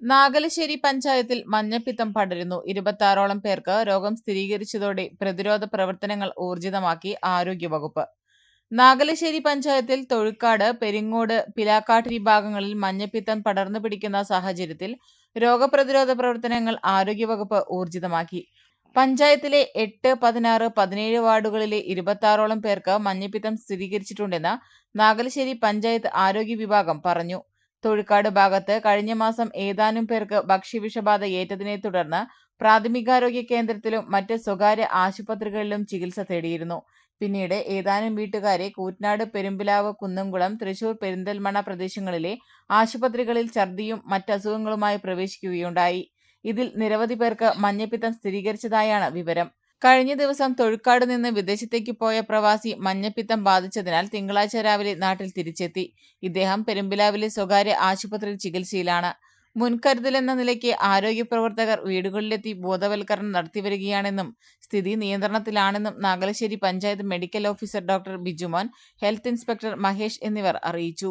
നാഗലശ്ശേരി പഞ്ചായത്തിൽ മഞ്ഞപ്പിത്തം പടരുന്നു. ഇരുപത്തിയാറോളം പേർക്ക് രോഗം സ്ഥിരീകരിച്ചതോടെ പ്രതിരോധ പ്രവർത്തനങ്ങൾ ഊർജിതമാക്കി ആരോഗ്യവകുപ്പ്. നാഗലശ്ശേരി പഞ്ചായത്തിൽ തൊഴുക്കാട് പെരിങ്ങോട് പിലാക്കാട്ട് വിഭാഗങ്ങളിൽ മഞ്ഞപ്പിത്തം പടർന്നു പിടിക്കുന്ന സാഹചര്യത്തിൽ രോഗപ്രതിരോധ പ്രവർത്തനങ്ങൾ ആരോഗ്യവകുപ്പ് ഊർജിതമാക്കി. പഞ്ചായത്തിലെ എട്ട് പതിനാറ് പതിനേഴ് വാർഡുകളിലെ ഇരുപത്തിയാറോളം പേർക്ക് മഞ്ഞപ്പിത്തം സ്ഥിരീകരിച്ചിട്ടുണ്ടെന്ന് നാഗലശ്ശേരി പഞ്ചായത്ത് ആരോഗ്യ വിഭാഗം പറഞ്ഞു. തൊഴിക്കാട് ഭാഗത്ത് കഴിഞ്ഞ മാസം ഏതാനും പേർക്ക് ഭക്ഷ്യവിഷബാധ ഏറ്റതിനെ തുടർന്ന് പ്രാഥമികാരോഗ്യ കേന്ദ്രത്തിലും മറ്റ് സ്വകാര്യ ആശുപത്രികളിലും ചികിത്സ തേടിയിരുന്നു. പിന്നീട് ഏതാനും വീട്ടുകാരെ കൂറ്റനാട് പെരുമ്പിലാവ് കുന്നംകുളം തൃശൂർ പെരിന്തൽമണ്ണ പ്രദേശങ്ങളിലെ ആശുപത്രികളിൽ ഛർദിയും മറ്റസുഖങ്ങളുമായി പ്രവേശിക്കുകയുണ്ടായി. ഇതിൽ നിരവധി പേർക്ക് മഞ്ഞപ്പിത്തം സ്ഥിരീകരിച്ചതായാണ് വിവരം. കഴിഞ്ഞ ദിവസം തൊഴുക്കാട് നിന്ന് വിദേശത്തേക്ക് പോയ പ്രവാസി മഞ്ഞപ്പിത്തം ബാധിച്ചതിനാൽ തിങ്കളാഴ്ച രാവിലെ നാട്ടിൽ തിരിച്ചെത്തി. ഇദ്ദേഹം പെരുമ്പിലാവിലെ സ്വകാര്യ ആശുപത്രിയിൽ ചികിത്സയിലാണ്. മുൻകരുതലെന്ന നിലയ്ക്ക് ആരോഗ്യ പ്രവർത്തകർ വീടുകളിലെത്തി ബോധവൽക്കരണം നടത്തിവരികയാണെന്നും സ്ഥിതി നിയന്ത്രണത്തിലാണെന്നും Nagalassery panchayat medical officer doctor Bijumon health inspector Mahesh എന്നിവർ അറിയിച്ചു.